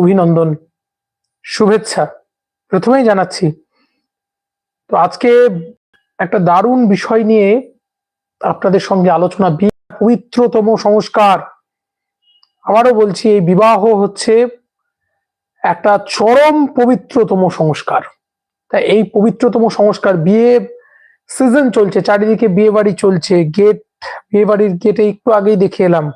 অভিনন্দন, শুভেচ্ছা। প্রথমেই জানাচ্ছি, তো আজকে একটা দারুণ বিষয় নিয়ে আপনাদের সঙ্গে আলোচনা পবিত্রতম সংস্কার। আবারও বলছি, এই বিবাহ হচ্ছে একটা চরম পবিত্রতম সংস্কার। তাই এই পবিত্রতম সংস্কার বিয়ে সিজন চলছে, চারিদিকে বিয়ে বাড়ি চলছে গেট বিয়ে বাড়ির গেটে একটু আগেই দেখে এলাম।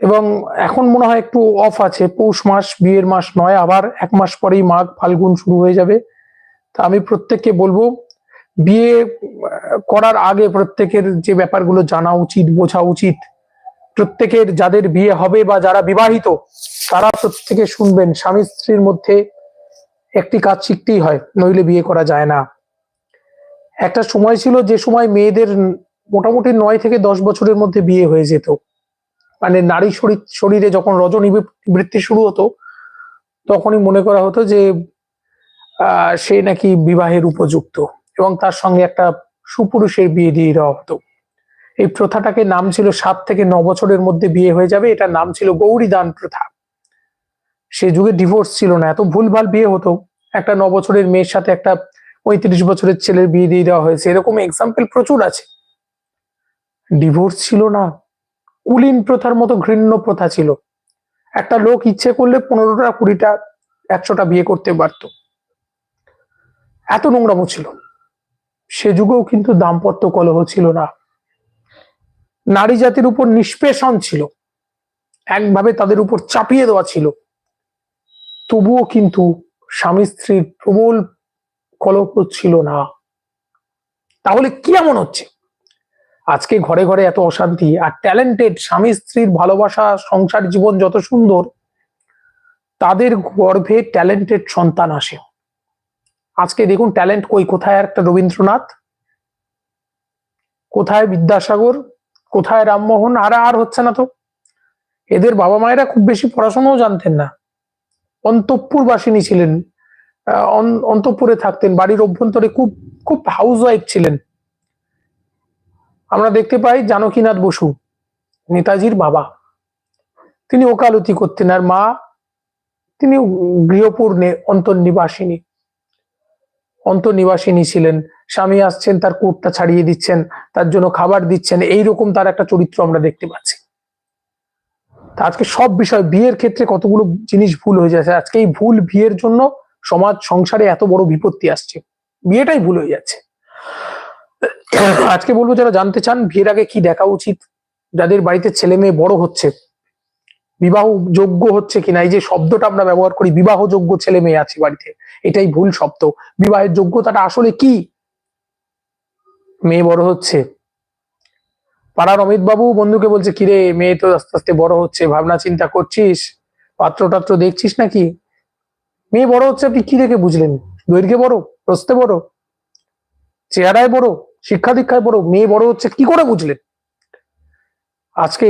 এবং এখন মনে হয় একটু অফ আছে, পৌষ মাস, বিয়ের মাস নয়, আবার এক মাস পরেই মাঘ, ফাল্গুন শুরু হয়ে যাবে। তা আমি প্রত্যেককে বলব, বিয়ে করার আগে প্রত্যেকের যে ব্যাপারগুলো জানা উচিত, বোঝা উচিত। প্রত্যেকের যাদের বিয়ে হবে বা যারা বিবাহিত, তারা প্রত্যেকে শুনবেন, স্বামী স্ত্রীর মধ্যে একটি কাজ শিখতেই হয়, নইলে বিয়ে করা যায় না। একটা সময় ছিল যে সময় মেয়েদের মোটামুটি নয় থেকে দশ বছরের মধ্যে বিয়ে হয়ে যেত। মানে নারী শরীর, শরীরে যখন রজনী বৃত্তি শুরু হতো, তখনই মনে করা হতো যে সে নাকি বিবাহের উপযুক্ত এবং তার সঙ্গে একটা সুপুরুষের বিয়ে দিয়ে দেওয়া হতো। এই প্রথাটাকে নাম ছিল সাত থেকে ন বছরের মধ্যে বিয়ে হয়ে যাবে, এটার নাম ছিল গৌরী দান প্রথা। সে যুগে ডিভোর্স ছিল না, এত ভুলভাল বিয়ে হতো, একটা ন বছরের মেয়ের সাথে একটা পঁয়ত্রিশ বছরের ছেলের বিয়ে দিয়ে দেওয়া হয়েছে, এরকম এক্সাম্পল প্রচুর আছে। ডিভোর্স ছিল না কুলিন প্রথার মতো ঘৃণ্য প্রথা ছিল। একটা লোক ইচ্ছে করলে পনেরোটা, কুড়িটা, একশোটা বিয়ে করতে পারতো। এত নোংরামো ছিল। সে যুগেও কিন্তু দাম্পত্য কলহ ছিল না। নারী জাতির উপর নিষ্পেষণ ছিল। একভাবে তাদের উপর চাপিয়ে দেওয়া ছিল। তবুও কিন্তু স্বামী স্ত্রীর প্রবল কলহ ছিল না। তাহলে কি এমন হচ্ছে? আজকে ঘরে ঘরে এত অশান্তি আর ট্যালেন্টেড স্বামী স্ত্রীর ভালোবাসা, সংসার জীবন যত সুন্দর, তাদের গর্ভে ট্যালেন্টেড সন্তান আসে। আজকে দেখুন ট্যালেন্ট কই? কোথায় একটা রবীন্দ্রনাথ? কোথায় বিদ্যাসাগর? কোথায় রামমোহন? আর আর হচ্ছে না তো। এদের বাবা মায়েরা খুব বেশি পড়াশোনাও জানতেন না। অন্তঃপুর বাসিনী ছিলেন অন্তঃপুরে থাকতেন। বাড়ির অভ্যন্তরে খুব খুব হাউস ওয়াইফ ছিলেন। আমরা দেখতে পাই জানকীনাথ বসু, নেতাজির বাবা। তিনি ওকালতি করতেন, আর মা তিনি গৃহপূর্ণে অন্তর্নিবাসিনী। অন্তর্নিবাসিনী ছিলেন, স্বামী আসছেন, তার কোটটা ছাড়িয়ে দিচ্ছেন, তার জন্য খাবার দিচ্ছেন এই রকম তার একটা চরিত্র আমরা দেখতে পাচ্ছি। আজকে সব বিষয়, বিয়ের ক্ষেত্রে কতগুলো জিনিস ভুল হয়ে যাচ্ছে, আজকে এই ভুল বিয়ের জন্য সমাজ, সংসারে এত বড় বিপত্তি আসছে। বিয়েটাই ভুল হয়ে যাচ্ছে। আজকে বলব যারা জানতে চান, বিয়ের আগে কি দেখা উচিত? যাদের বাড়িতে ছেলে মেয়ে বড় হচ্ছে বিবাহ যোগ্য হচ্ছে কিনা? এই যে শব্দটা আমরা ব্যবহার করি বিবাহ যোগ্য ছেলে মেয়ে আছে বাড়িতে, এটাই ভুল শব্দ। বিবাহের যোগ্যতাটা আসলে কি? মেয়ে বড় হচ্ছে। পাড়ার অমিত বাবু বন্ধুকে বলছে, কিরে, মেয়ে তো আস্তে আস্তে বড় হচ্ছে, ভাবনা চিন্তা করছিস? পাত্র টাত্র দেখছিস নাকি? মেয়ে বড় হচ্ছে, আপনি কি দেখে বুঝলেন? দৈর্ঘ্যে বড় প্রস্তে বড়, চেহারায় বড় শিক্ষা দীক্ষায় বড়, মেয়ে বড় হচ্ছে, কি করে বুঝলেন আজকে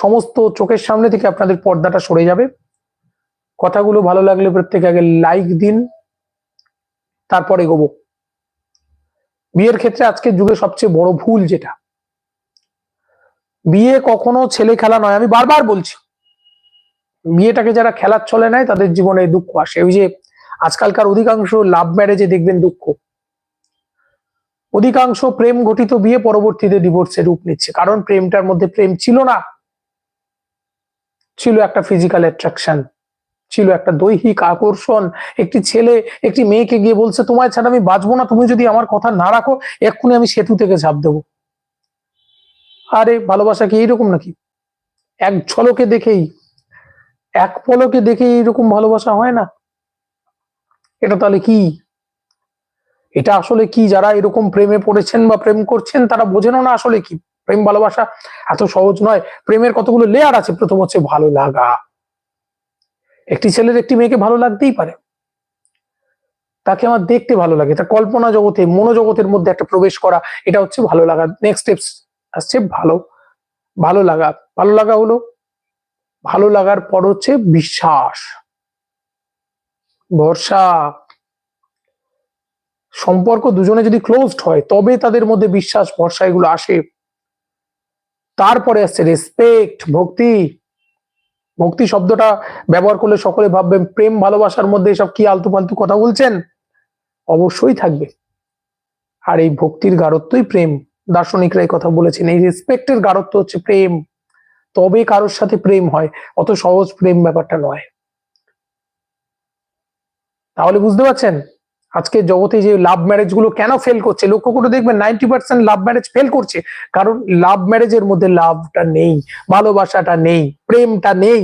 সমস্ত চোখের সামনে থেকে আপনাদের পর্দাটা সরে যাবে। কথাগুলো ভালো লাগলে প্রত্যেকে আগে লাইক দিন, তারপরে এগোবো। বিয়ের ক্ষেত্রে আজকের যুগে সবচেয়ে বড় ভুল যেটা, বিয়ে কখনো ছেলে খেলা নয়। আমি বারবার বলছি, বিয়েটাকে যারা খেলার চলে নেয়, তাদের জীবনে দুঃখ আসে। ওই যে আজকালকার অধিকাংশ লাভ ম্যারেজে দেখবেন দুঃখ। অধিকাংশ প্রেম ঘটিত বিয়ে পরবর্তীতে ডিভোর্সে রূপ নিচ্ছে। কারণ প্রেমটার মধ্যে প্রেম ছিল না। ছিল একটা ফিজিক্যাল অ্যাট্রাকশন ছিল একটা দৈহিক আকর্ষণ। একটি ছেলে, একটি মেয়েকে গিয়ে বলছে, তোমায় ছাড়া আমি বাঁচবো না। তুমি যদি আমার কথা না রাখো, এক্ষুনি আমি সেতু থেকে ঝাঁপ দেবো। আরে, ভালোবাসা কি এইরকম নাকি? এক ঝলকে দেখেই, এক পলকে দেখেই এইরকম ভালোবাসা হয় না? এটা তাহলে কি? এটা আসলে কি? যারা এরকম প্রেমে পড়েছেন বা প্রেম করছেন, তারা বোঝেনও না আসলে কি? প্রেম ভালোবাসা এত সহজ নয়। প্রেমের কতগুলো লেয়ার আছে? প্রথম হচ্ছে ভালো লাগা। একটি ছেলের একটি মেয়েকে ভালো লাগতেই পারে। তাকে আমার দেখতে ভালো লাগে। তার কল্পনা জগতে, মনোজগতের মধ্যে একটা প্রবেশ করা, এটা হচ্ছে ভালো লাগা। নেক্সট স্টেপস আসছে ভালো। ভালো লাগা। ভালো লাগা হলো, ভালো লাগার পর হচ্ছে বিশ্বাস। ভরসা। সম্পর্ক দুজনে যদি ক্লোজড হয়, তবে তাদের মধ্যে বিশ্বাস, ভরসা এগুলো আসে। তারপরে আসছে রেসপেক্ট ভক্তি। ভক্তি শব্দটা ব্যবহার করলে সকলে ভাববেন, প্রেম, ভালোবাসার মধ্যে এসব কি আলতু ফালতু কথা বলছেন? অবশ্যই থাকবে। আর এই ভক্তির গাঢ়ত্বই প্রেম। দার্শনিকরা এই কথা বলেছেন, এই রেসপেক্টের গাঢ়ত্ব হচ্ছে প্রেম। তবে কারোর সাথে প্রেম হয়, অত সহজ প্রেম ব্যাপারটা নয়। তাহলে বুঝতে পারছেন? আজকে জগতে যে লাভ ম্যারেজগুলো কেন ফেল করছে, লক্ষ্য করে দেখবেন ninety percent love marriage fail করছে। কারণ লাভ ম্যারেজের মধ্যে লাভটা নেই, ভালোবাসাটা নেই, প্রেমটা নেই।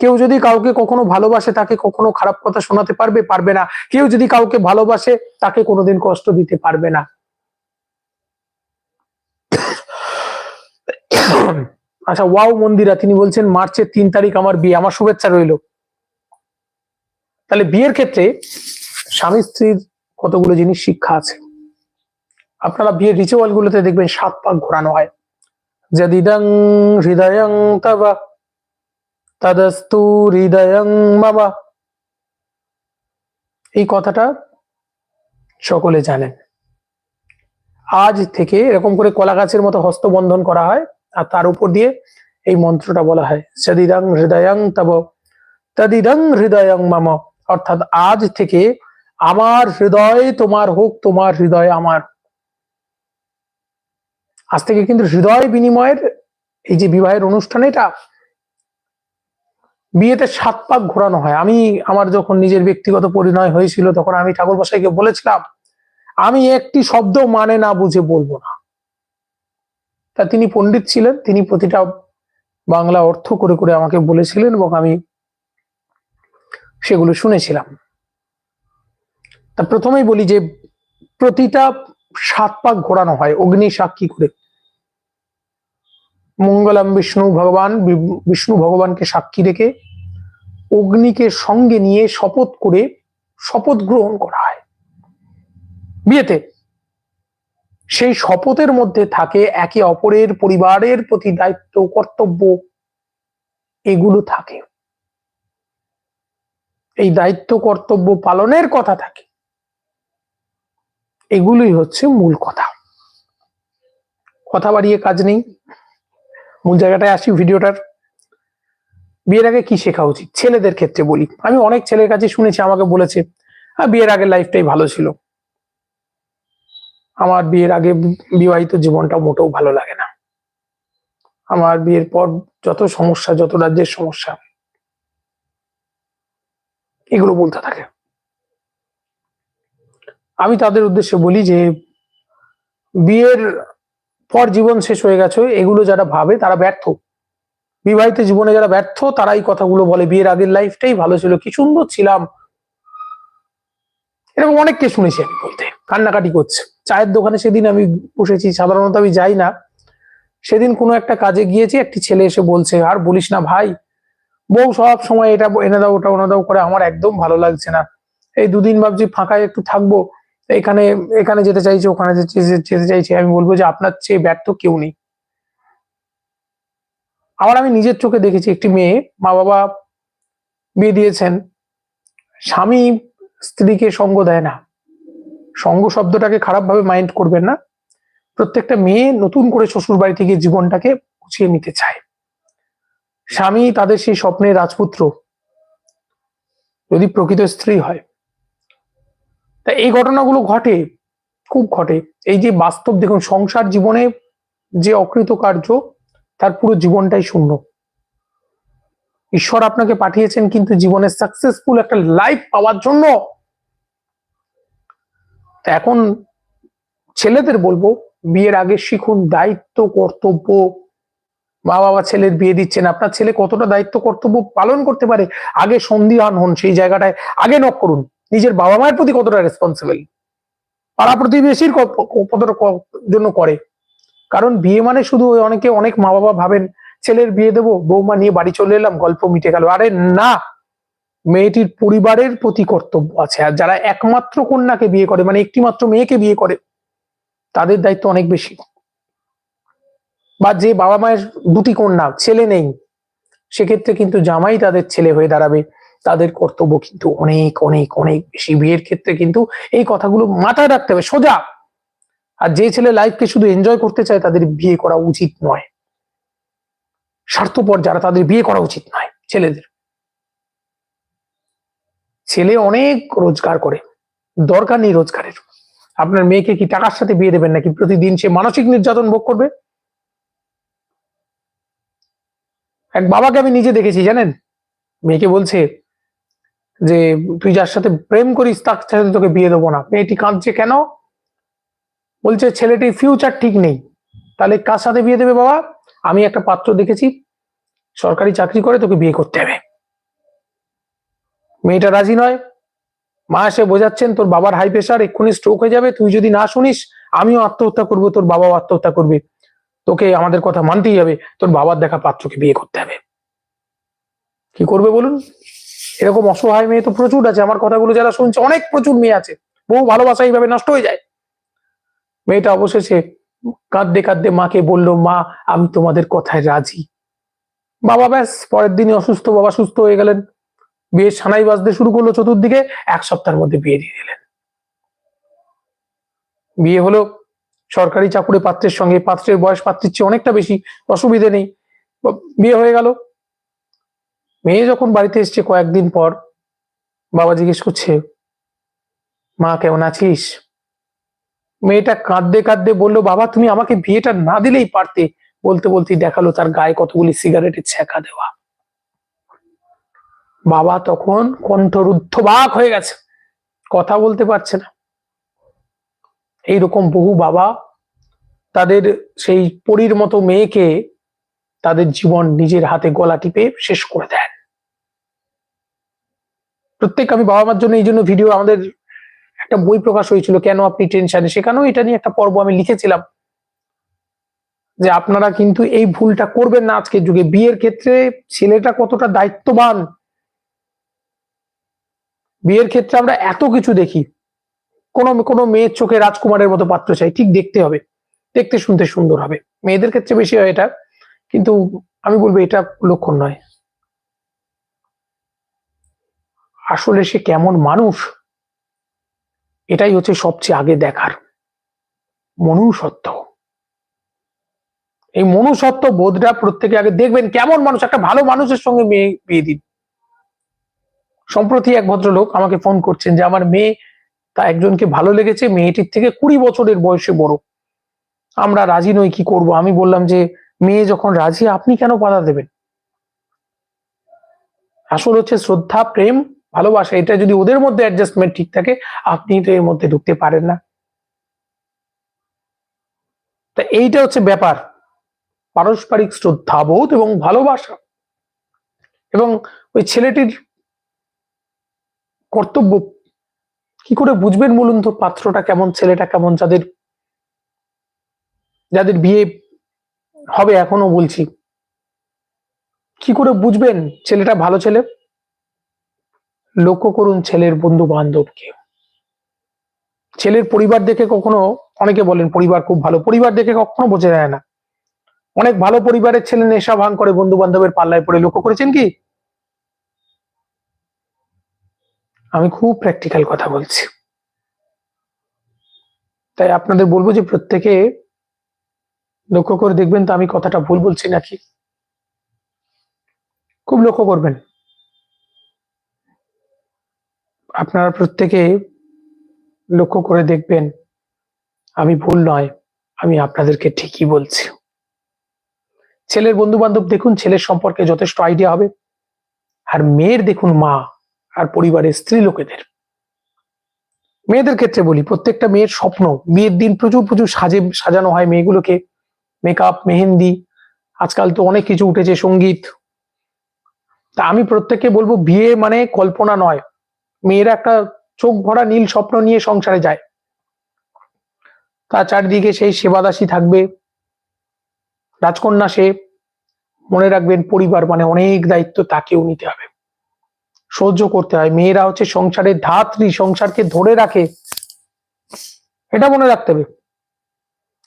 কেউ যদি কাউকে কখনো ভালোবাসে, তাকে কখনো খারাপ কথা শোনাতে পারবে পারবে না। কেউ যদি কাউকে ভালোবাসে, তাকে কোনোদিন কষ্ট দিতে পারবে না। আচ্ছা ওয়াও মন্দিরা, তিনি বলছেন, মার্চের তিন তারিখ আমার বিয়ে, আমার শুভেচ্ছা রইল। তাহলে বিয়ের ক্ষেত্রে স্বামী স্ত্রীর কতগুলো জিনিস শিক্ষা আছে? আপনারা বিয়ের রিচুয়াল গুলোতে দেখবেন সাত পাক ঘোরানো হয়। যদিদং হৃদয়ং তবা, তদস্তু হৃদয়ং মামা। এই কথাটা সকলে জানেন। আজ থেকে এরকম করে কলা গাছের মতো হস্তবন্ধন করা হয় আর তার উপর দিয়ে এই মন্ত্রটা বলা হয়। যদিদং হৃদয়ং তব, তদিদং হৃদয়ং মাম। অর্থাৎ আজ থেকে আমার হৃদয় তোমার হোক, তোমার হৃদয় আমার। আজ থেকে কিন্তু হৃদয় বিনিময়ের এই যে বিবাহের অনুষ্ঠান, এটা বিয়েতে সাত পাক ঘোরানো হয়। আমি আমার যখন নিজের ব্যক্তিগত পরিণয় হয়েছিল, তখন আমি ঠাকুর বসাইকে বলেছিলাম, আমি একটি শব্দ মানে না বুঝে বলব না। তা তিনি পণ্ডিত ছিলেন, তিনি প্রতিটা বাংলা অর্থ করে করে আমাকে বলেছিলেন এবং আমি সেগুলো শুনেছিলাম। তা প্রথমেই বলি যে প্রতিটা সাত পাক ঘোরানো হয়, অগ্নি সাক্ষী করে। মঙ্গলম বিষ্ণু ভগবান বিষ্ণু ভগবানকে সাক্ষী রেখে অগ্নিকে সঙ্গে নিয়ে শপথ করে শপথ গ্রহণ করা হয়। বিয়েতে সেই শপথের মধ্যে থাকে একে অপরের পরিবারের প্রতি দায়িত্ব, কর্তব্য, এগুলো থাকে। এই দায়িত্ব, কর্তব্য পালনের কথা থাকে। এগুলোই হচ্ছে মূল কথা। কথা বাড়িয়ে কাজ নেই। মূল জায়গাটায় আসি ভিডিওটার। বিয়ের আগে কি শেখা উচিত? ছেলেদের ক্ষেত্রে বলি। আমি অনেক ছেলের কাছে শুনেছি, আমাকে বলেছে হ্যাঁ বিয়ের আগে লাইফটাই ভালো ছিল। আমার বিয়ের আগে বিবাহিত জীবনটা মোটেও ভালো লাগে না। আমার বিয়ের পর যত সমস্যা, যত রাজ্যের সমস্যা, এগুলো বলতে থাকে। আমি তাদের উদ্দেশ্যে বলি যে, বিয়ের পর জীবন শেষ হয়ে গেছে, এগুলো যারা ভাবে তারা ব্যর্থ। বিবাহিত জীবনে যারা ব্যর্থ তারাই কথাগুলো বলে, বিয়ের আগের লাইফটাই ভালো ছিল, কি সুন্দর ছিলাম। এরকম অনেককে শুনেছি আমি বলতে, কান্নাকাটি করছে। চায়ের দোকানে সেদিন আমি বসেছি, সাধারণত আমি যাই না। সেদিন কোনো একটা কাজে গিয়েছি, একটি ছেলে এসে বলছে, আর বলিস না ভাই, বউ সব সময় এটা এনে দাও, ওটা ওনা দাও করে আমার একদম ভালো লাগছে না। এই দুদিন ভাবছি ফাঁকায় একটু থাকব এখানে এখানে যেতে চাইছে, ওখানে যেতে চাইছি, আমি বলব যে আপনার চেয়ে ব্যর্থ কেউ নেই। আবার আমি নিজের চোখে দেখেছি একটি মেয়ে মা বাবা বিয়ে দিয়েছেন, স্বামী স্ত্রীকে সঙ্গ দেয় না। সঙ্গ শব্দটাকে খারাপভাবে মাইন্ড করবেন না। প্রত্যেকটা মেয়ে নতুন করে শ্বশুর বাড়ি থেকে জীবনটাকে গুছিয়ে নিতে চায়। স্বামী তাদের সেই স্বপ্নের রাজপুত্র। যদি প্রকৃত স্ত্রী হয় তা এই ঘটনাগুলো ঘটে, খুব ঘটে। এই যে বাস্তব দেখুন, সংসার জীবনে যে অকৃত কার্য তার পুরো জীবনটাই শূন্য। ঈশ্বর আপনাকে পাঠিয়েছেন কিন্তু জীবনে সাকসেসফুল একটা লাইফ পাওয়ার জন্য। এখন ছেলেদের বলব, বিয়ের আগে শিখুন দায়িত্ব, কর্তব্য। মা বাবা ছেলের বিয়ে দিচ্ছেন, আপনার ছেলে কতটা দায়িত্ব, কর্তব্য পালন করতে পারে? আগে সন্ধিহান হন সেই জায়গাটায়, আগে নক করুন। নিজের বাবা মায়ের প্রতি কতটা রেসপন্সিবল পাড়া প্রতিবেশীর কতটা জন্য করে? কারণ বিয়ে মানে শুধু অনেকে, অনেক মা বাবা ভাবেন, ছেলের বিয়ে দেবো, বৌমা নিয়ে বাড়ি চলে এলাম, গল্প মিটে গেল। আরে না! মেয়েটির পরিবারের প্রতি কর্তব্য আছে। আর যারা একমাত্র কন্যাকে বিয়ে করে মানে একটি মাত্র মেয়েকে বিয়ে করে, তাদের দায়িত্ব অনেক বেশি। বা যে বাবা মায়ের দুটি কন্যা, ছেলে নেই, সেক্ষেত্রে কিন্তু জামাই তাদের ছেলে হয়ে দাঁড়াবে। তাদের কর্তব্য কিন্তু অনেক অনেক অনেক বেশি। বিয়ের ক্ষেত্রে কিন্তু এই কথাগুলো মাথায় রাখতে হবে, সোজা। আর যে ছেলে লাইফকে শুধু এনজয় করতে চায়, তাদের বিয়ে করা উচিত নয়। স্বার্থপর যারা, তাদের বিয়ে করা উচিত নয়, ছেলেদের। ছেলে অনেক রোজগার করে, দরকার নেই রোজগারের। আপনার মেয়েকে কি টাকার সাথে বিয়ে দেবেন নাকি প্রতিদিন সে মানসিক নির্যাতন ভোগ করবে? এক বাবাকে আমি নিজে দেখেছি, জানেন? মেয়েকে বলছে যে তুই যার সাথে প্রেম করিস, তার সাথে তোকে বিয়ে দেবো না। মেয়েটি কাঁদছে কেন? বলছে, ছেলেটির ফিউচার ঠিক নেই। তাহলে কার সাথে বিয়ে দেবে বাবা? আমি একটা পাত্র দেখেছি, সরকারি চাকরি করে তোকে বিয়ে করতে হবে। মেয়েটা রাজি নয়। মা এসে বোঝাচ্ছেন, তোর বাবার হাই প্রেশার এক্ষুনি স্ট্রোক হয়ে যাবে। তুই যদি না শুনিস, আমিও আত্মহত্যা করব, তোর বাবাও আত্মহত্যা করবে। তোকে আমাদের কথা মানতেই হবে। তোর বাবার দেখা পাত্রকে বিয়ে করতে হবে। কি করবে বলুন? এরকম অসহায় মেয়ে তো প্রচুর আছে। আমার কথাগুলো যারা শুনছে, অনেক প্রচুর মেয়ে আছে। বহু ভালোবাসা এইভাবে নষ্ট হয়ে যায়। মেয়েটা অবশেষে কাঁদতে কাঁদতে মাকে বলল, মা, আমি তোমাদের কথায় রাজি। বাবা ব্যাস, পরের দিনই অসুস্থ, বাবা সুস্থ হয়ে গেলেন। বিয়ে সানাই বাজতে শুরু করল চতুর্দিকে, এক সপ্তাহের মধ্যে বিয়ে দিয়ে দিলেন। বিয়ে হলো সরকারি চাকুরি পাত্রের সঙ্গে, পাত্রের বয়স পাত্রের চেয়ে অনেকটা বেশি, অসুবিধে নেই। বিয়ে হয়ে গেল। মেয়ে যখন বাড়িতে এসছে কয়েকদিন পর, বাবা জিজ্ঞেস করছে, মা, কেমন আছিস? মেয়েটা কাঁদতে কাঁদতে বলল, বাবা, তুমি আমাকে বিয়েটা না দিলেই পারতে। বলতে বলতেই দেখাল তার গায়ে কতগুলি সিগারেটের ছ্যাঁকা দেওয়া। বাবা তখন কণ্ঠরুদ্ধবাক হয়ে গেছে, কথা বলতে পারছে না। এইরকম বহু বাবা তাদের সেই পরীর মতো মেয়েকে তাদের জীবন নিজের হাতে গলা টিপে শেষ করে দেন প্রত্যেক আমি বাবা মার জন্য এই জন্য ভিডিও আমাদের একটা বই প্রকাশ হয়েছিল, কেন আপনি টেনশনে সেখানেও এটা নিয়ে একটা পর্ব আমি লিখেছিলাম। যে আপনারা কিন্তু এই ভুলটা করবেন না আজকের যুগে। বিয়ের ক্ষেত্রে ছেলেটা কতটা দায়িত্ববান? বিয়ের ক্ষেত্রে আমরা এত কিছু দেখি। কোনো কোনো মেয়ের চোখে রাজকুমারের মতো পাত্র চাই, ঠিক দেখতে হবে। দেখতে শুনতে সুন্দর হবে। মেয়েদের ক্ষেত্রে বেশি হয় এটা। কিন্তু আমি বলব এটা লক্ষণ নয়। আসলে সে কেমন মানুষ? এটাই হচ্ছে সবচেয়ে আগে দেখার মনুষ্যত্ব। এই মনুষত্ব বোধটা প্রত্যেকে আগে দেখবেন কেমন মানুষ, একটা ভালো মানুষের সঙ্গে মেয়ে, বিয়ে দিন। সম্প্রতি এক ভদ্রলোক আমাকে ফোন করছেন যে, আমার মেয়ে, তা একজনকে ভালো লেগেছে, মেয়েটির থেকে কুড়ি বছরের বয়সে বড়। আমরা রাজি নই, কি করব? আমি বললাম যে, মেয়ে যখন রাজি, আপনি কেন বাধা দেবেন? আসল হচ্ছে শ্রদ্ধা, প্রেম ভালোবাসা, এটা যদি ওদের মধ্যে অ্যাডজাস্টমেন্ট ঠিক থাকে, আপনি তো এর মধ্যে ঢুকতে পারেন না। তা এইটা হচ্ছে ব্যাপার। পারস্পরিক শ্রদ্ধাবোধ এবং ভালোবাসা। এবং ওই ছেলেটির কর্তব্য কি করে বুঝবেন বলুন তো? পাত্রটা কেমন, ছেলেটা কেমন, যাদের যাদের বিয়ে হবে এখনও বলছি। কি করে বুঝবেন? ছেলেটা ভালো ছেলে? লক্ষ্য করুন ছেলের বন্ধু বান্ধবকে ছেলের পরিবার দেখে কখনো, অনেকে বলেন পরিবার খুব ভালো, পরিবার দেখে কখনো বোঝা যায় না। অনেক ভালো পরিবারের ছেলে নেশা ভাঙ করে বন্ধু বান্ধবের পাল্লায় পড়ে। লক্ষ্য করেছেন কি? আমি খুব প্র্যাকটিক্যাল কথা বলছি। তাই আপনাদের বলব যে প্রত্যেকে লক্ষ্য করে দেখবেন তো আমি কথাটা ভুল বলছি নাকি? খুব লক্ষ্য করবেন। আপনারা প্রত্যেকে লক্ষ্য করে দেখবেন, আমি ভুল নয়, আমি আপনাদেরকে ঠিকই বলছি। ছেলের বন্ধু বান্ধব দেখুন, ছেলের সম্পর্কে যথেষ্ট আইডিয়া হবে। আর মেয়ের দেখুন মা, আর পরিবারের স্ত্রী লোকেদের। মেয়েদের ক্ষেত্রে বলি, প্রত্যেকটা মেয়ের স্বপ্ন, বিয়ের দিন প্রচুর প্রচুর সাজে, সাজানো হয় মেয়েগুলোকে। মেকআপ, মেহেন্দি, আজকাল তো অনেক কিছু উঠেছে, সংগীত। তা আমি প্রত্যেককে বলব, বিয়ে মানে কল্পনা নয় মেয়েরা একটা চোখ ভরা নীল স্বপ্ন নিয়ে সংসারে যায়। তার চারিদিকে সেই সেবাদাসী থাকবে। রাজকন্যা সে মনে রাখবেন পরিবার মানে অনেক দায়িত্ব তাকেও নিতে হবে। সহ্য করতে হয়। মেয়েরা হচ্ছে সংসারের ধাত্রী, সংসারকে ধরে রাখে। এটা মনে রাখতে হবে।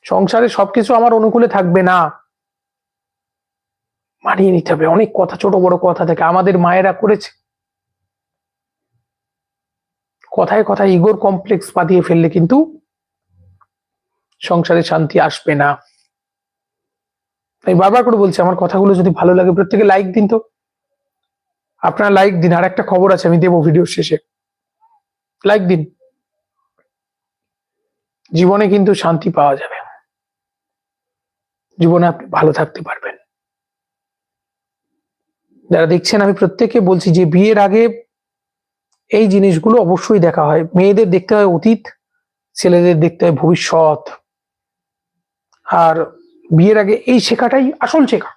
সংসারে সবকিছু আমার অনুকূলে থাকবে না। মানিয়ে নিতে হবে। অনেক কথা, ছোট বড় কথা থেকে। আমাদের মায়েরা করেছে। কথায় কথায় ইগোর কমপ্লেক্স বাঁধিয়ে ফেললে কিন্তু সংসারে শান্তি আসবে না। আমি বারবার করে বলছি, আমার কথাগুলো যদি ভালো লাগে প্রত্যেকে লাইক দিন তো। আপনারা লাইক দিন, আর একটা খবর আছে, আমি দেবো ভিডিও শেষে। লাইক দিন। জীবনে কিন্তু শান্তি পাওয়া যাবে। জীবনে আপনি ভালো থাকতে পারবেন। যারা দেখছেন, আমি প্রত্যেককে বলছি যে বিয়ের আগে এই জিনিসগুলো অবশ্যই দেখা হয়। মেয়েদের দেখতে হয় অতীত, ছেলেদের দেখতে হয় ভবিষ্যৎ। আর বিয়ের আগে এই শেখাটাই আসল শেখা।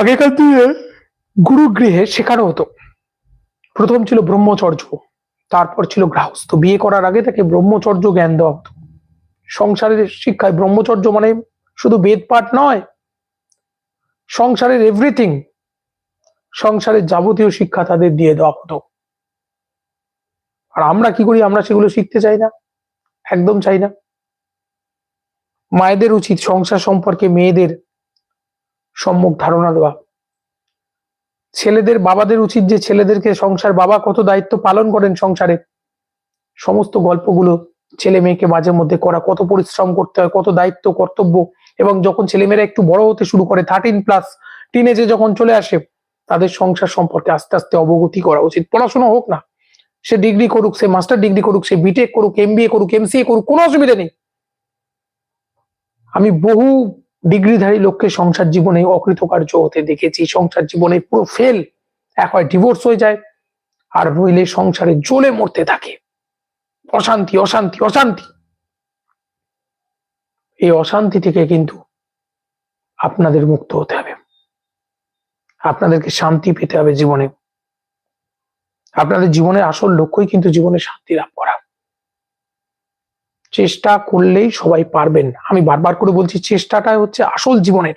আগেকার দিনে গুরুগৃহে শেখানো হতো। প্রথম ছিল ব্রহ্মচর্য, তারপর ছিল গৃহস্থ। বিয়ে করার আগে তাকে ব্রহ্মচর্য জ্ঞান দেওয়া হতো। সংসারের শিক্ষায় ব্রহ্মচর্য মানে শুধু বেদ পাঠ নয়, সংসারের এভরিথিং সংসারের যাবতীয় শিক্ষা তাদের দিয়ে দেওয়া হতো। আর আমরা কি করি? আমরা সেগুলো শিখতে চাই না। একদম চাই না। মায়েদের উচিত সংসার সম্পর্কে মেয়েদের সম্মুখ ধারণা দেওয়া। ছেলেদের, বাবাদের উচিত যে ছেলেদেরকে সংসার, বাবা কত দায়িত্ব পালন করেন সংসারে। সমস্ত গল্পগুলো ছেলে মেয়েকে মাঝে মধ্যে করা। কত পরিশ্রম করতে হয়, কত দায়িত্ব, কর্তব্য। এবং যখন ছেলেমেয়েরা একটু বড় হতে শুরু করে থার্টিন প্লাস টিনেজে যখন চলে আসে তাদের সংসার সম্পর্কে আস্তে আস্তে অবগতি করা উচিত। পড়াশোনা হোক না, সে ডিগ্রি করুক, সে মাস্টার ডিগ্রি করুক, সে বিটেক করুক এম করুক এমসিএ করুক, কোনো অসুবিধা নেই। আমি বহু ডিগ্রিধারী লোককে সংসার জীবনে অকৃতকার্য হতে দেখেছি। সংসার জীবনে পুরো ফেল এক হয় ডিভোর্স হয়ে যায়, আর নইলে সংসারে জ্বলে মরতে থাকে। অশান্তি অশান্তি অশান্তি। এই অশান্তি থেকে কিন্তু আপনাদের মুক্ত হতে হবে। আপনাদেরকে শান্তি পেতে হবে জীবনে। আপনাদের জীবনের আসল লক্ষ্যই কিন্তু জীবনে শান্তি লাভ করা। চেষ্টা করলেই সবাই পারবেন। আমি বারবার করে বলছি, চেষ্টাটাই হচ্ছে আসল জীবনের।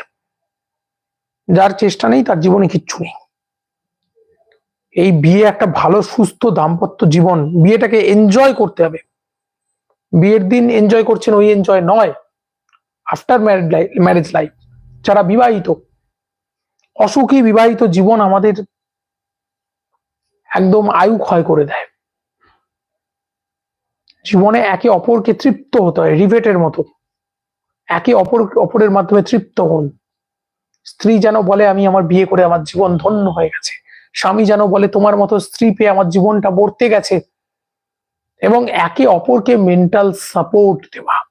যার চেষ্টা নেই, তার জীবনে কিচ্ছু নেই। এই বিয়ে একটা ভালো, সুস্থ, দাম্পত্য জীবন। বিয়েটাকে এনজয় করতে হবে। বিয়ের দিন এনজয় করছেন, ওই এনজয় নয়। আফটার ম্যারেজ লাইফ যারা বিবাহিত অসুখী বিবাহিত জীবন আমাদের একদম আয়ু ক্ষয় করে দেয়। জীবনে একে অপরকে তৃপ্ত হতে হয় রিভেটের মতো। একে অপর, অপরের মাধ্যমে তৃপ্ত হন। স্ত্রী যেন বলে, আমি আমার বিয়ে করে আমার জীবন ধন্য হয়ে গেছে। স্বামী যেন বলে, তোমার মতো স্ত্রী পেয়ে আমার জীবনটা বর্তে গেছে। এবং একে অপরকে মেন্টাল সাপোর্ট দেওয়া।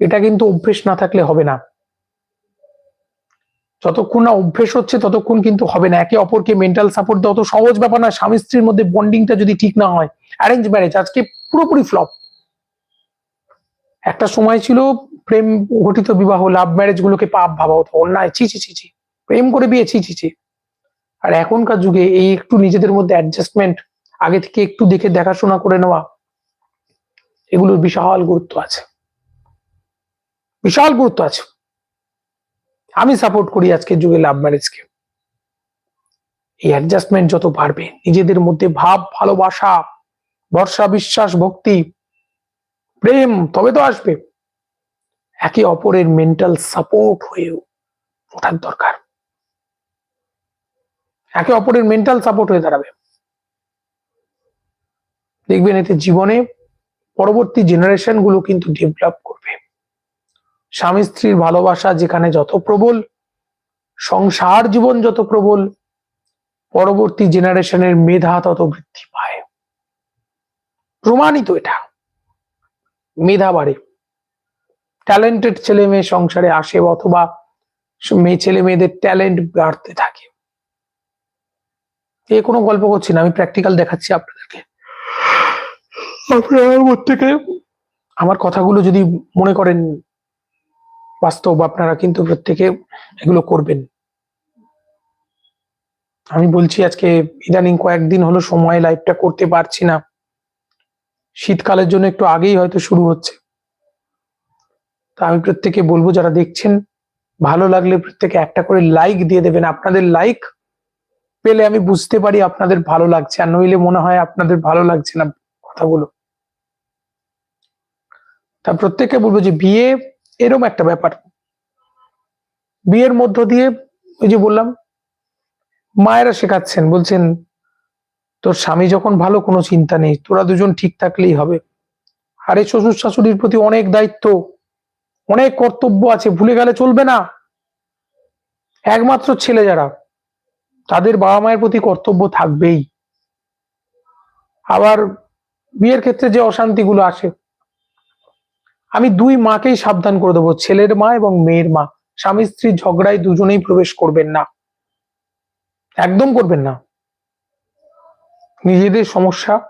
এটা কিন্তু অভ্যেস না থাকলে হবে না। যতক্ষণ না অভ্যেস হচ্ছে, ততক্ষণ কিন্তু হবে না। একে অপরকে মেন্টাল সাপোর্ট দেওয়া তো সহজ ব্যাপার না স্বামী স্ত্রীর মধ্যে বন্ডিংটা যদি ঠিক না হয় অ্যারেঞ্জ ম্যারেজ আজকে পুরোপুরি ফ্লপ একটা সময় ছিল প্রেম ঘটিত বিবাহ লাভ ম্যারেজ গুলোকে পাপ ভাবা হতো, অন্যায়, ছি ছি ছি প্রেম করে বিয়ে, ছি ছি ছি। আর এখনকার যুগে এই একটু নিজেদের মধ্যে অ্যাডজাস্টমেন্ট আগে থেকে একটু দেখে দেখাশোনা করে নেওয়া, এগুলোর বিশাল গুরুত্ব আছে। বিশাল গুরুত্ব আছে। আমি সাপোর্ট করি আজকের যুগে লাভ ম্যারেজকে এই অ্যাডজাস্টমেন্ট যত বাড়বে, নিজেদের মধ্যে ভাব, ভালোবাসা, ভরসা, বিশ্বাস, ভক্তি, প্রেম তবে তো আসবে। একে অপরের মেন্টাল সাপোর্ট হয়ে ওঠার দরকার। একে অপরের মেন্টাল সাপোর্ট হয়ে দাঁড়াবে। দেখবেন এতে জীবনে পরবর্তী জেনারেশনগুলো কিন্তু ডেভেলপ করবে। স্বামী স্ত্রীর ভালোবাসা যেখানে যত প্রবল সংসার জীবন যত প্রবল পরবর্তী জেনারেশনের মেধা তত বৃদ্ধি পায়। প্রমাণিত এটা। মেধা বাড়ে। ট্যালেন্টেড ছেলে মেয়ে সংসারে আসে অথবা মেয়ে ছেলে মেয়েদের ট্যালেন্ট বাড়তে থাকে। এ কোনো গল্প করছি না আমি প্র্যাকটিক্যাল দেখাচ্ছি আপনাদেরকে। আপনার থেকে আমার কথাগুলো যদি মনে করেন বাস্তব আপনারা কিন্তু প্রত্যেকে এগুলো করবেন। আমি বলছি আজকে ইদানিং কয়েকদিন হলো সময় লাইভটা করতে পারছি না। শীতকালের জন্য একটু আগেই হয়তো শুরু হচ্ছে। তা আমি প্রত্যেকে বলব, যারা দেখছেন, ভালো লাগলে প্রত্যেকে একটা করে লাইক দিয়ে দেবেন। আপনাদের লাইক পেলে আমি বুঝতে পারি আপনাদের ভালো লাগছে, আর নইলে মনে হয় আপনাদের ভালো লাগছে না কথাগুলো। তা প্রত্যেককে বলব যে, বিয়ে এরম একটা ব্যাপার। বিয়ের মধ্য দিয়ে ওই যে বললাম, মায়েরা শেখাচ্ছেন, বলছেন, তোর স্বামী যখন ভালো কোনো চিন্তা নেই, তোরা দুজন ঠিক থাকলেই হবে। আরে শ্বশুর শাশুড়ির প্রতি অনেক দায়িত্ব, অনেক কর্তব্য আছে, ভুলে গেলে চলবে না। একমাত্র ছেলে যারা, তাদের বাবা মায়ের প্রতি কর্তব্য থাকবেই। আবার বিয়ের ক্ষেত্রে যে অশান্তিগুলো আসে আমি দুই মাকেই সাবধান করে দেবো, ছেলের মা এবং মেয়ের মা। স্বামী স্ত্রীর ঝগড়ায় দুজনেই প্রবেশ করবেন না। একদম করবেন না। নিজেদের সমস্যা,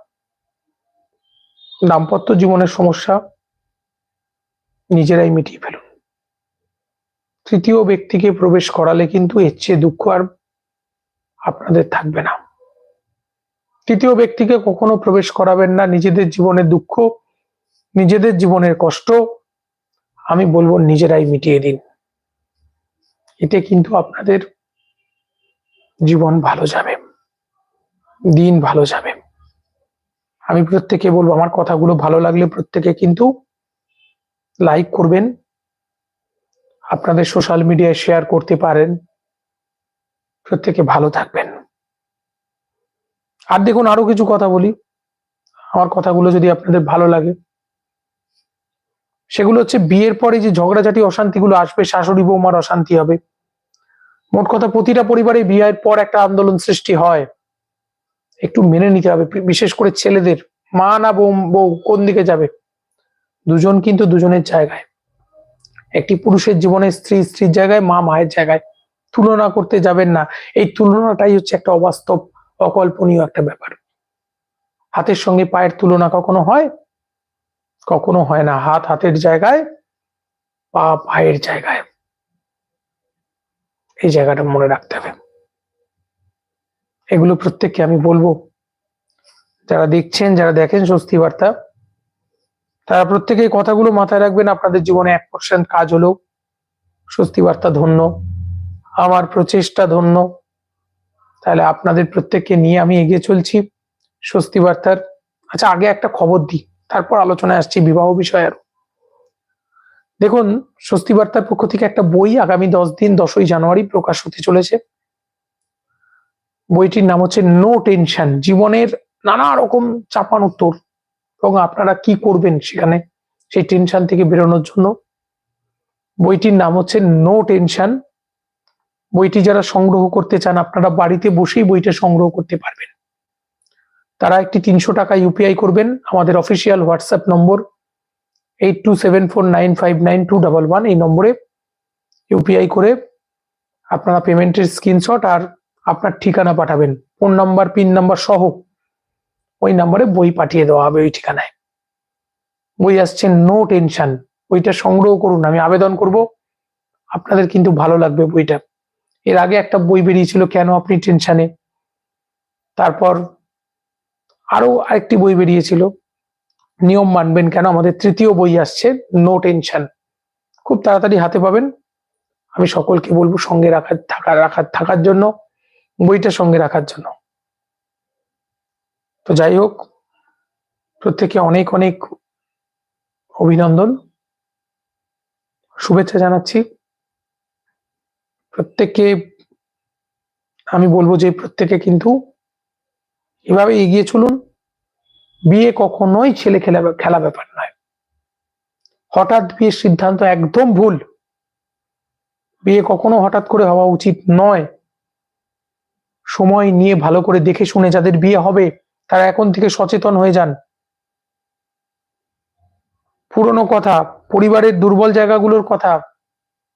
দাম্পত্য জীবনের সমস্যা, নিজেরাই মিটিয়ে ফেলুন। তৃতীয় ব্যক্তিকে প্রবেশ করালে কিন্তু এর চেয়ে দুঃখ আর আপনাদের থাকবে না। তৃতীয় ব্যক্তিকে কখনো প্রবেশ করাবেন না। নিজেদের জীবনের দুঃখ নিজেদের জীবনের কষ্ট আমি বলব নিজেরাই মিটিয়ে দিন। এতে কিন্তু আপনাদের জীবন ভালো যাবে। দিন ভালো যাবে। আমি প্রত্যেকে বলব, আমার কথাগুলো ভালো লাগলে প্রত্যেকে কিন্তু লাইক করবেন। আপনাদের সোশ্যাল মিডিয়ায় শেয়ার করতে পারেন। প্রত্যেকে ভালো থাকবেন। আর দেখুন আরও কিছু কথা বলি। আমার কথাগুলো যদি আপনাদের ভালো লাগে সেগুলো হচ্ছে বিয়ের পরে যে ঝগড়াঝাটি, অশান্তিগুলো আসবে, শাশুড়ি বৌমার অশান্তি হবে। মোট কথা প্রতিটা পরিবারে বিয়ের পর একটা আন্দোলন সৃষ্টি হয়। একটু মেনে নিতে হবে বিশেষ করে ছেলেদের। মা না বউ বউ কোন দিকে যাবে? দুজন কিন্তু দুজনের জায়গায়। একটি পুরুষের জীবনে স্ত্রী স্ত্রীর জায়গায়, মা মায়ের জায়গায়। তুলনা করতে যাবেন না। এই তুলনাটাই হচ্ছে একটা অবাস্তব, অকল্পনীয় একটা ব্যাপার। হাতের সঙ্গে পায়ের তুলনা কখনো হয়? কখনো হয় না, হাত হাতের জায়গায় পা পায়ের জায়গায়। এই জায়গাটা মনে রাখতে হবে। এগুলো প্রত্যেককে আমি বলব। যারা দেখছেন, যারা দেখেন স্বস্তি বার্তা, তারা প্রত্যেকে কথাগুলো মাথায় রাখবেন, আপনাদের জীবনে এক পার্সেন্ট কাজ হলো। স্বস্তি বার্তা ধন্য, আমার প্রচেষ্টা ধন্য। তাহলে আপনাদের প্রত্যেককে নিয়ে আমি এগিয়ে চলছি স্বস্তি বার্তার। আচ্ছা আগে একটা খবর দিই। তারপর আলোচনায় আসছি বিবাহ বিষয়ে আরও দেখুন স্বস্তি বার্তার পক্ষ থেকে একটা বই আগামী দশ দিন, দশই জানুয়ারি প্রকাশ হতে চলেছে। বইটির নাম হচ্ছে নো টেনশন জীবনের নানা রকম চাপান উত্তর। এবং আপনারা কি করবেন সেখানে সেই টেনশন থেকে বেরোনোর জন্য? বইটির নাম হচ্ছে নো টেনশন বইটি যারা সংগ্রহ করতে চান, আপনারা বাড়িতে বসেই বইটা সংগ্রহ করতে পারবেন। তারা একটি তিনশো টাকা ইউপিআই করবেন। আমাদের official WhatsApp number eight two seven four nine five nine two double one এই নম্বরে ইউপিআই করে আপনারা পেমেন্টের স্ক্রিনশট আর আপনার ঠিকানা পাঠাবেন। ফোন নাম্বার পিন নাম্বার সহ ওই নাম্বারে বই পাঠিয়ে দেওয়া হবে ওই ঠিকানায়। বই আসছে নো টেনশন বইটা সংগ্রহ করুন, আমি আবেদন করব। আপনাদের কিন্তু ভালো লাগবে বইটা। এর আগে একটা বই বেরিয়েছিল, কেন আপনি টেনশনে তারপর আরও আরেকটি বই বেরিয়েছিল। নিয়ম মানবেন কেন? আমাদের তৃতীয় বই আসছে নো টেনশন খুব তাড়াতাড়ি হাতে পাবেন। আমি সকলকে বলব সঙ্গে রাখার থাকার রাখার, থাকার জন্য, বইটা সঙ্গে রাখার জন্য। তো যাই হোক, প্রত্যেকে অনেক অনেক অভিনন্দন। শুভেচ্ছা জানাচ্ছি। প্রত্যেককে আমি বলব যে প্রত্যেকে কিন্তু এভাবে এগিয়ে চলুন। বিয়ে কখনোই ছেলে খেলা খেলা ব্যাপার নয়। হঠাৎ বিয়ের সিদ্ধান্ত একদম ভুল। বিয়ে কখনো হঠাৎ করে হওয়া উচিত নয়। সময় নিয়ে ভালো করে দেখে শুনে যাদের বিয়ে হবে, তারা এখন থেকে সচেতন হয়ে যান। পুরনো কথা, পরিবারের দুর্বল জায়গাগুলোর কথা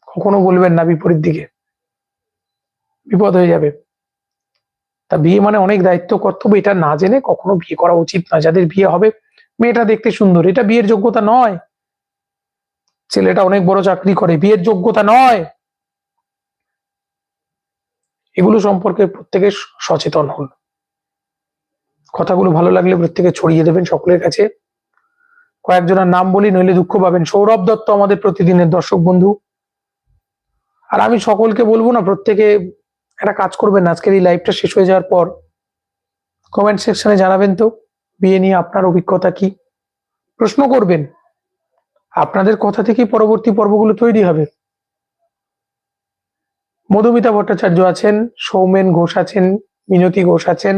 কখনো বলবেন না বিপরীত দিকে। বিপদ হয়ে যাবে। তা বিয়ে মানে অনেক দায়িত্ব, কর্তব্য, এটা না জেনে কখনো বিয়ে করা উচিত নয়। যাদের বিয়ে হবে, মেয়েটা দেখতে সুন্দর। এটা বিয়ের যোগ্যতা নয়। ছেলেটা অনেক বড় চাকরি করে, বিয়ের যোগ্যতা নয়। এগুলো সম্পর্কে প্রত্যেকে সচেতন হন। কথাগুলো ভালো লাগলে প্রত্যেকে ছড়িয়ে দেবেন সকলের কাছে। কয়েকজনের নাম বলি, নইলে দুঃখ পাবেন। সৌরভ দত্ত আমাদের প্রতিদিনের দর্শক বন্ধু। আর আমি সকলকে বলব না, প্রত্যেকে একটা কাজ করবেন আজকের এই লাইভটা শেষ হয়ে যাওয়ার পর কমেন্ট সেকশনে জানাবেন তো, বিয়ে নিয়ে আপনার অভিজ্ঞতা কি? প্রশ্ন করবেন। আপনাদের কথা থেকেই পরবর্তী পর্বগুলো তৈরি হবে। মধুমিতা ভট্টাচার্য আছেন, সৌমেন ঘোষ আছেন, মিনতি ঘোষ আছেন,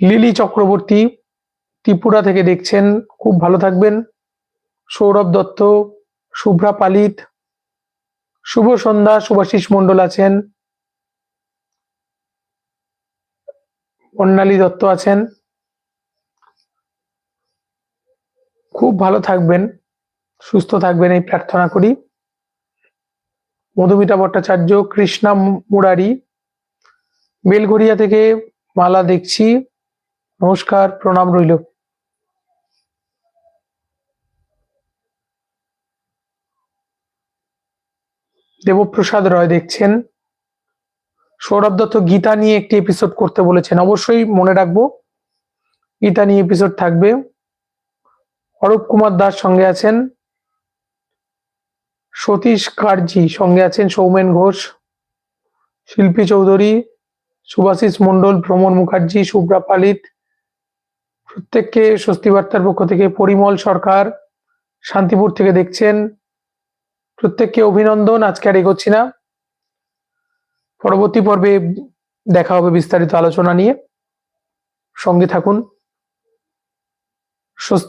লিলি চক্রবর্তী ত্রিপুরা থেকে দেখছেন, খুব ভালো থাকবেন। সৌরভ দত্ত, শুভ্রা পালিত শুভ সন্ধ্যা শুভাশিস মন্ডল আছেন। বর্ণালী দত্ত আছেন। খুব ভালো থাকবেন, সুস্থ থাকবেন এই প্রার্থনা করি। মধুমিতা ভট্টাচার্য, কৃষ্ণা মুরারি বেলঘরিয়া থেকে মালা দেখছি। নমস্কার, প্রণাম রইল। দেবপ্রসাদ রয় দেখছেন। সৌরভ দত্ত গীতা নিয়ে একটি এপিসোড করতে বলেছেন। অবশ্যই মনে রাখব, গীতা নিয়ে এপিসোড থাকবে। অরূপ কুমার দাস সঙ্গে আছেন। সতীশ কার্জি সঙ্গে আছেন সৌমেন ঘোষ। শিল্পী চৌধুরী, সুভাষিস মণ্ডল ভ্রমণ মুখার্জি শুভ্রা পালিত। প্রত্যেককে স্বস্তি বার্তার পক্ষ থেকে পরিমল সরকার শান্তিপুর থেকে দেখছেন। প্রত্যেককে অভিনন্দন, আজকে আর এগোচ্ছি না। পরবর্তী পর্বে দেখা হবে বিস্তারিত আলোচনা নিয়ে। সঙ্গে থাকুন। স্বস্তি